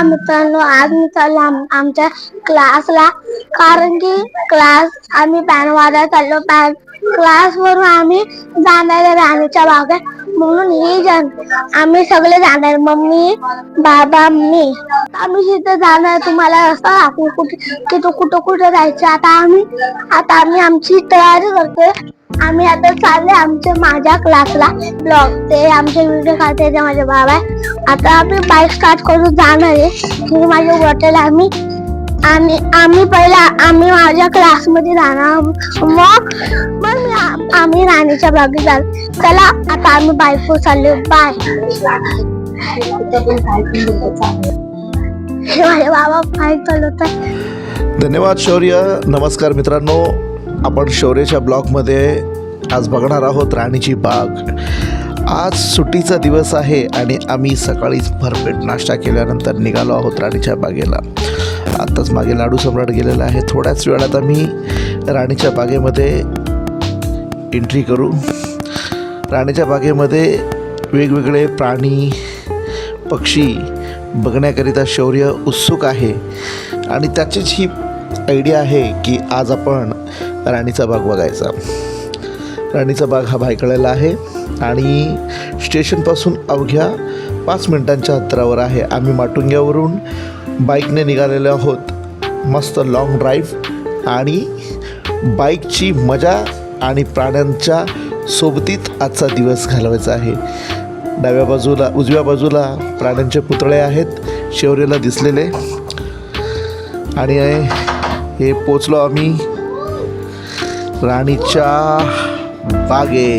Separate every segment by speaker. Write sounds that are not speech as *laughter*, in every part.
Speaker 1: नमस्कार मित्रांनो आज मी चाललो आमच्या क्लासला कारण की क्लास आम्ही पॅन वाजायला चाललो. बॅन क्लास वरून आम्ही जाणार आहे राणीच्या बागेत म्हणून ही जण आम्ही सगळे जाणार मम्मी बाबा मी. आम्ही तिथे जाणार तुम्हाला रस्ता दाखवू कुठे तिथं कुठं कुठं जायचं आता आम्ही आता आम्ही आमची तयारी करतोय. आम्ही आता चालले आमच्या माझ्या क्लासला ब्लॉग ते आमचे व्हिडिओ काढते ते माझे बाबा आहे. आता आम्ही बाईक स्टार्ट करून जाणार आहे. मी माझ्या बॉटल आम्ही आणि आम्ही पहिला आम्ही माझ्या क्लासमध्ये राहणार मग मग मी आम्ही राणीच्या ब्लॉगी जाणार. चला आता आम्ही बाईकवर चाललो बाय हे माझे बाबा बाईक चालवतात.
Speaker 2: धन्यवाद शौर्य. नमस्कार मित्रांनो. आपण शौर्यच्या ब्लॉगमध्ये आज बघणार आहोत राणीची बाग. आज सुट्टीचा दिवस आहे आणि आम्ही सकाळीच भरपेट नाश्ता केल्यानंतर निघालो आहोत राणीच्या बागेला. आत्ताच मागे लाडू सम्राट गेलेला आहे. थोड्याच वेळात आम्ही राणीच्या बागेमध्ये एंट्री करू. राणीच्या बागेमध्ये वेगवेगळे प्राणी पक्षी बघण्याकरिता शौर्य उत्सुक आहे. आणि त्याचीच ही आयडिया आहे की आज आपण राणीचा बाग बघायचा. राणीचा बाग हा भायखळ्याला आहे आणि स्टेशनपासून अवघ्या पाच मिनिटांच्या अंतरावर आहे. आम्ही माटुंग्यावरून बाईकने निघालेलो आहोत. मस्त लाँग ड्राईव्ह आणि बाईकची मजा आणि प्राण्यांच्या सोबतीत आजचा दिवस घालवायचा आहे. डाव्या बाजूला उजव्या बाजूला प्राण्यांचे पुतळे आहेत शेवरेला दिसलेले. आणि हे पोचलो आम्ही राणीच्या बागे.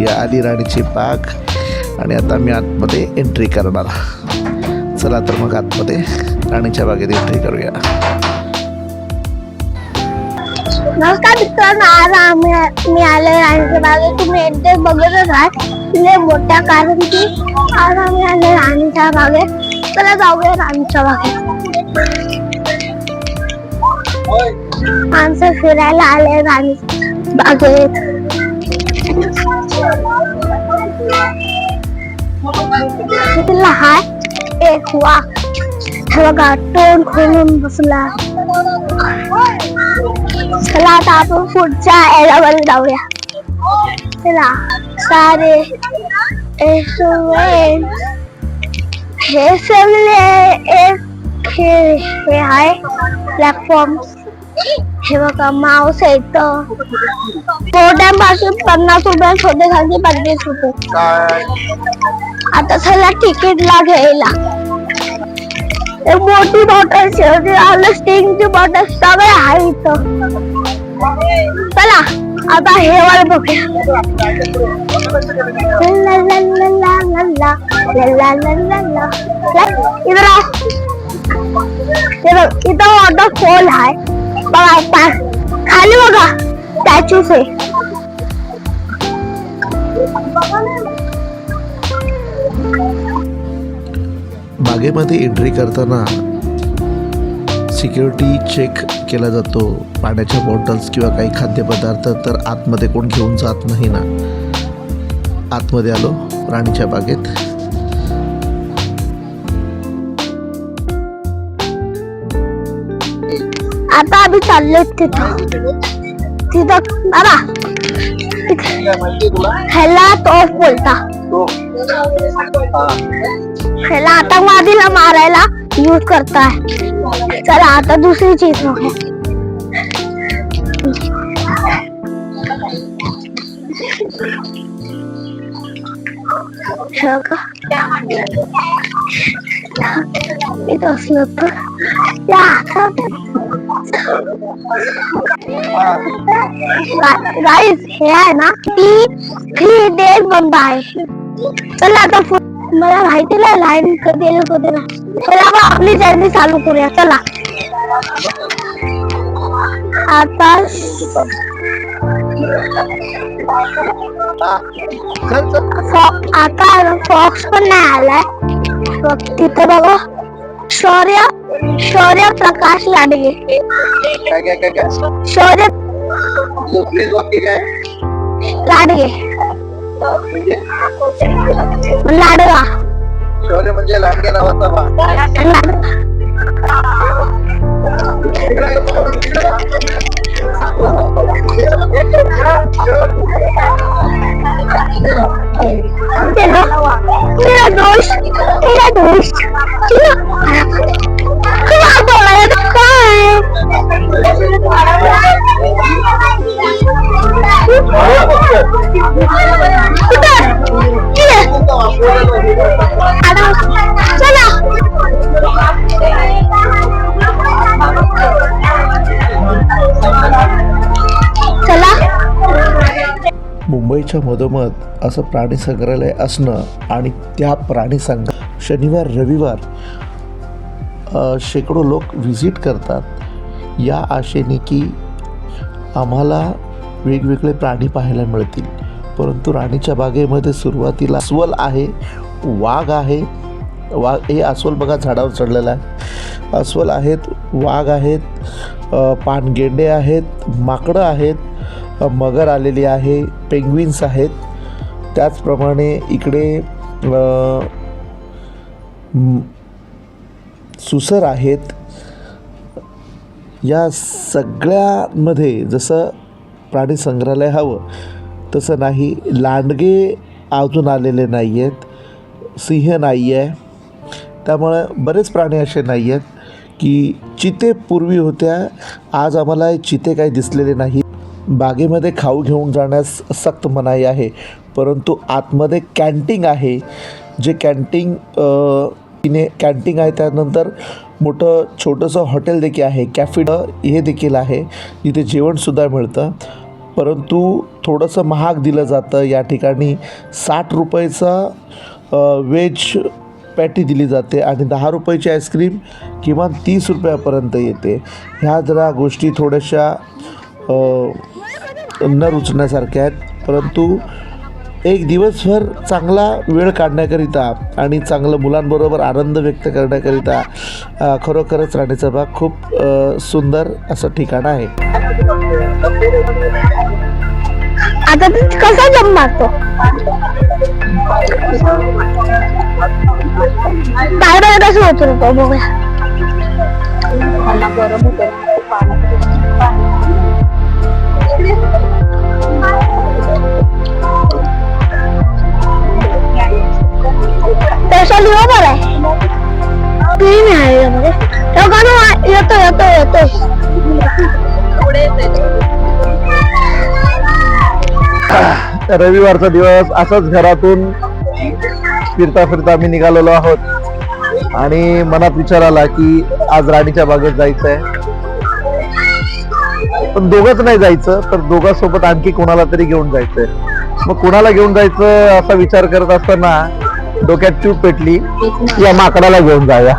Speaker 2: या आली राणीची बाग. आणि आता मी आतमध्ये एंट्री करणार. चला तर मग आतमध्ये राणीच्या बागेत एंट्री करूया.
Speaker 1: नमस्कार मित्रांनो आज आम्ही मी आले राणीच्या बागेत. तुम्ही एंट्री बघतच आहात लय मोठ्या कारण की आज आम्ही आले राणीच्या बागेत. चला जाऊया राणीच्या बागेत. माणसं फिरायला आले राणी बागेत. लहान एक वाघ बघा तोंड खोलून बसला. चला आता आपण पुढच्या एरावर जाऊया. चला. सारे हे सगळे एक हे हे आहे प्लॅटफॉर्म हे बघा माऊस आहे इथं छोट्यापासून पन्नास रुपये छोटे खाली पंचवीस रुपये आता चला तिकीटला घ्यायला एक मोठी बॉटल शेवटी आलं स्टिंगची बॉटल सगळे आहे इथं चला आता हे वर बघूया ला ला ला ला ला ला ला ला ला ला ला. ला. इधर आ. हे बघ इथं वॉटरफॉल आहे बघा खाली बघा. स्टॅच्यूज आहे.
Speaker 2: बागेमध्ये एंट्री करताना सिक्युरिटी चेक केला जातो. पाण्याच्या बॉटल्स किंवा काही खाद्यपदार्थ तर आतमध्ये कोण घेऊन जात नाही ना. आतमध्ये आलो राणीच्या बागेत.
Speaker 1: आता आम्ही चाललो तिथं. तिथं बाबा. ह्याला तोफ बोलता. ह्याला आतंकवादीला मारायला यूज करताय. चला आता दुसरी चीज बघूया हे असलं तर गाईस हे आहे ना ती थ्री डेज बंद आहे चला आता मला माहिती नाही लाईन कधी येईल कधी नाही. चला आपण आपली जर्नी चालू करूया. चला. आता फॉ- आता फॉक्स पण नाही आलाय. बघ, तिथं बघा. शौर्य शौर्य प्रकाश लाडे
Speaker 2: काय काय काय
Speaker 1: शौर्य लाडगे लाडवा
Speaker 2: शौर्य म्हणजे लाडगे नावाचा
Speaker 1: बा तेरा दोष तेरा दोष
Speaker 2: मुंबईच्या मधोमध असं प्राणी संग्रहालय असणं आणि त्या प्राणी संग्रह शनिवार रविवार शेकडो लोक व्हिजिट करतात. या आशेने की आम्हाला वेगवेगळे प्राणी पाहायला मिळतील. परंतु राणीच्या बागेमध्ये सुरुवातीला अस्वल आहे वाघ आहे. वाघ हे अस्वल बघा झाडावर चढलेलं आहे. अस्वल आहेत वाघ आहेत पानगेंडे आहेत माकडं आहेत मगर आलेली आहे पेंग्विन्स आहेत. त्याचप्रमाणे इकडे सुसर आहेत. या सगळ्यामध्ये जसं प्राणी संग्रहालय हवं तसं नाही. लांडगे अजून आलेले नाही आहेत सिंह नाही आहे त्यामुळं बरेच प्राणी असे नाही आहेत की चिते पूर्वी होत्या आज आम्हाला चिते काही दिसलेले नाही. बागेमध्ये खाऊ घेऊन जाण्यास सक्त मनाई आहे परंतु आतमध्ये कॅन्टीन आहे. जे कॅन्टीन तिने कॅन्टीन आहे त्यानंतर मोठं छोटंसं हॉटेल देखील आहे कॅफिड हे देखील आहे जिथे जेवणसुद्धा मिळतं. परंतु थोडंसं महाग दिलं जातं. या ठिकाणी साठ रुपयाचा वेज पॅटी दिली जाते आणि दहा रुपयाची आईस्क्रीम किमान तीस रुपयापर्यंत येते. ह्या जरा गोष्टी थोड्याशा न रुचण्यासारख्या आहेत. परंतु एक दिवसभर चांगला वेळ काढण्याकरिता आणि चांगलं मुलांबरोबर आनंद व्यक्त करण्याकरिता खरोखरच राणीचा बाग खूप सुंदर असं ठिकाण आहे.
Speaker 1: आता कसा जम मारतो? कसं बघूया. त्याचा लिओ हो बरं. आहे तुम्ही नाही यामध्ये. तो गाणं येतो येतो येतो. *laughs*
Speaker 3: रविवारचा दिवस असंच घरातून फिरता फिरता आम्ही निघालेलो आहोत. आणि मनात विचार आला की आज राणीच्या बागेत जायचंय. पण दोघंच नाही जायचं तर दोघांसोबत आणखी कोणाला तरी घेऊन जायचंय. मग कोणाला घेऊन जायचं असा विचार करत असताना डोक्यात ट्यूब पेटली या माकडाला घेऊन जाऊया.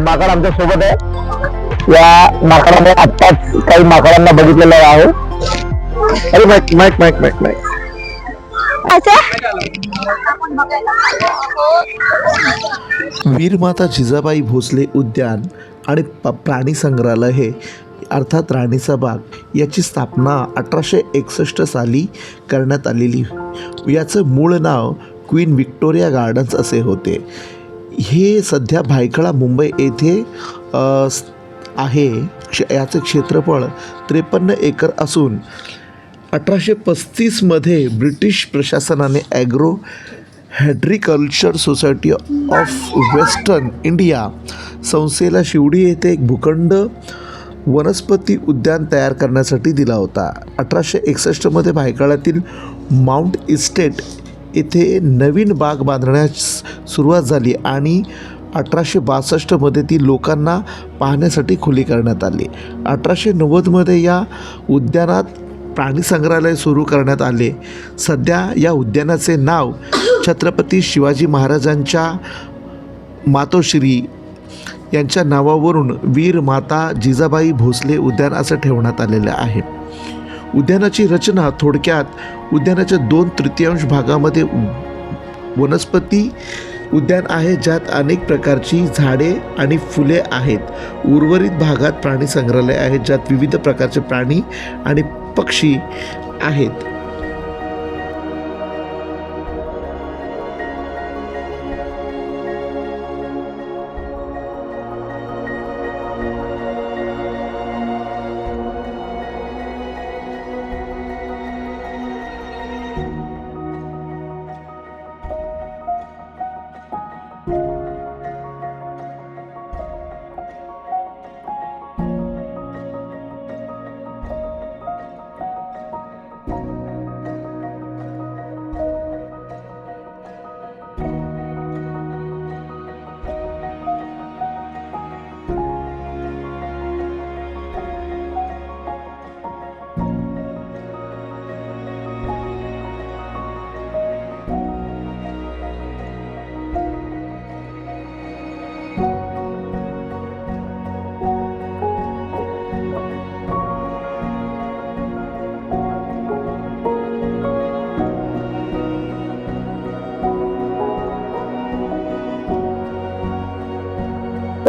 Speaker 3: माकड आमच्यासोबत आहे. या माकडाने आत्ताच काही माकडांना बघितलेलं आहे. अरे mic mic mic mic mic.
Speaker 2: वीरमाता जिजाबाई भोसले उद्यान आणि प्राणी संग्रहालय हे अर्थात राणीचा बाग याची स्थापना अठराशे एकसष्ट साली करण्यात आलेली. याचं मूळ नाव क्वीन विक्टोरिया गार्डन्स असे होते. हे सध्या भायखळा मुंबई येथे आहे. क्ष याचं क्षेत्रफळ त्रेपन्न एकर असून अठराशे पस्तीसमध्ये ब्रिटिश प्रशासनाने agro horticulture society of Western India संस्थेला शिवडी येथे एक भूखंड वनस्पती उद्यान तयार करण्यासाठी दिला होता. अठराशे एकसष्टमध्ये भायखळ्यातील माउंट इस्टेट येथे नवीन बाग बांधण्यास सुरुवात झाली आणि अठराशे बासष्टमध्ये ती लोकांना पाहण्यासाठी खुली करण्यात आली. अठराशे नव्वदमध्ये या उद्यानात प्राणी संग्रहालय सुरू करण्यात आले. सध्या या उद्यानाचे नाव छत्रपती शिवाजी महाराजांच्या मातोश्री यांच्या नावावरून वीर माता जिजाबाई भोसले उद्यान असं ठेवण्यात आलेलं आहे. उद्यानाची रचना थोडक्यात उद्यानाच्या दोन तृतीयांश भागामध्ये वनस्पती उद्यान आहे ज्यात अनेक प्रकारची झाडे आणि फुले आहेत. उर्वरित भागात प्राणी संग्रहालय आहे ज्यात विविध प्रकारचे प्राणी आणि पक्षी आहेत.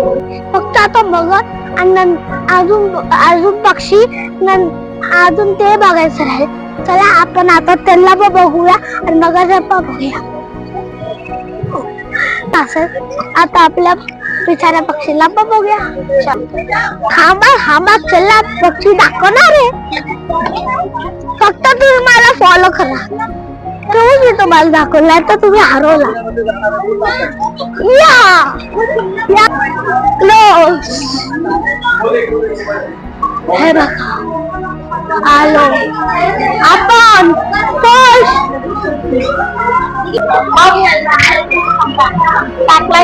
Speaker 1: फक्त आता बघत आणि अजून अजून पक्षी अजून ते बघायचं राहील. चला आपण आता त्यांना पण बघूया आणि बघायचं पण बघूया. असं आता आपल्या बिचाऱ्या पक्षीला पण बघूया. चल. थांबा थांबा चला पक्षी दाखवणार आहे. फक्त तुम्ही मला फॉलो करा. तुम्ही मी तुम्हाला दाखवलाय तर तुम्ही हरवला. या! या! क्लोज हे बघा. आलो. आपण खुश टाकलाय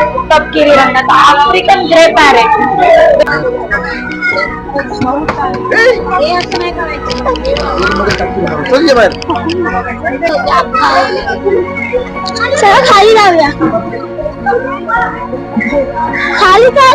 Speaker 1: तपकिरी रंगाचा आफ्रिकन ग्रे पॅरेट चला खाली जाऊया खाली काय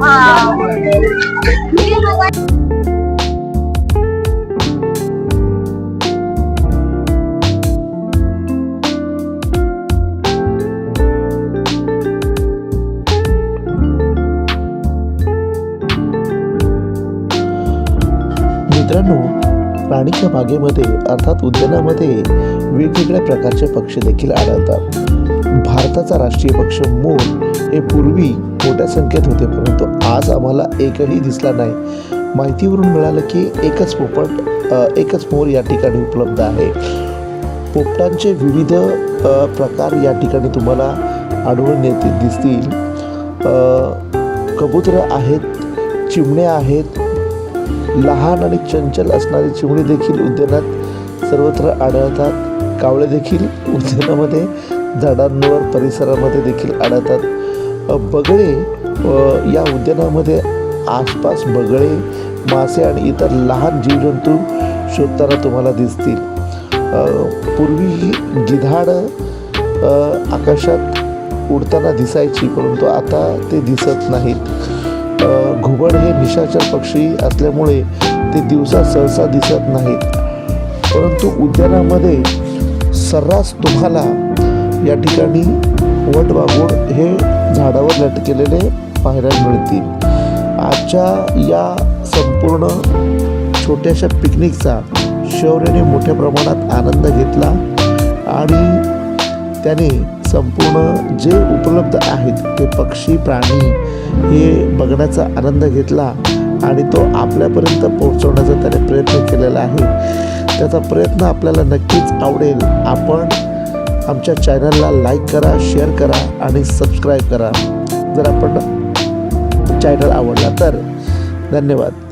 Speaker 2: मित्रांनो प्राणीच्या बागेमध्ये अर्थात उद्यानामध्ये वेगवेगळ्या प्रकारचे पक्षी देखील आढळतात. भारताचा राष्ट्रीय पक्ष मोर हे पूर्वी मोठ्या संख्येत होते परंतु आज आम्हाला एकही दिसला नाही. माहितीवरून मिळालं की एकच पोपट एकच मोर या ठिकाणी उपलब्ध आहे. पोपटांचे विविध प्रकार या ठिकाणी तुम्हाला आढळून येतील दिसतील. अ, कबुतरं आहेत चिमण्या आहेत लहान आणि चंचल असणारी चिमणी देखील उद्यानात सर्वत्र आढळतात. कावळे देखील उद्यानामध्ये झाडांवर परिसरामध्ये देखील आढळतात. बगळे या उद्यानामध्ये आसपास बगळे मासे आणि इतर लहान जीवजंतू शोधताना तुम्हाला दिसतील. पूर्वी गिधाड आकाशात उडताना दिसायची परंतु आता ते दिसत नाहीत. घुबड हे निशाचर पक्षी असल्यामुळे ते दिवसा सहसा दिसत नाहीत. परंतु उद्यानामध्ये सर्रास तुम्हाला या ठिकाणी वटवाघूळ हे झाडावर लटकेलेले पाहायला मिळतील. आजच्या या संपूर्ण छोट्याशा पिकनिकचा शौर्याने मोठ्या प्रमाणात आनंद घेतला आणि त्याने संपूर्ण जे उपलब्ध आहेत ते पक्षी प्राणी हे बघण्याचा आनंद घेतला आणि तो आपल्यापर्यंत पोहोचवण्याचा त्याने प्रयत्न केलेला आहे. त्याचा प्रयत्न आपल्याला नक्कीच आवडेल. आपण आमच्या चॅनलला लाईक करा शेअर करा आणि सबस्क्राईब करा. जर आपण चॅनल आवडला तर धन्यवाद.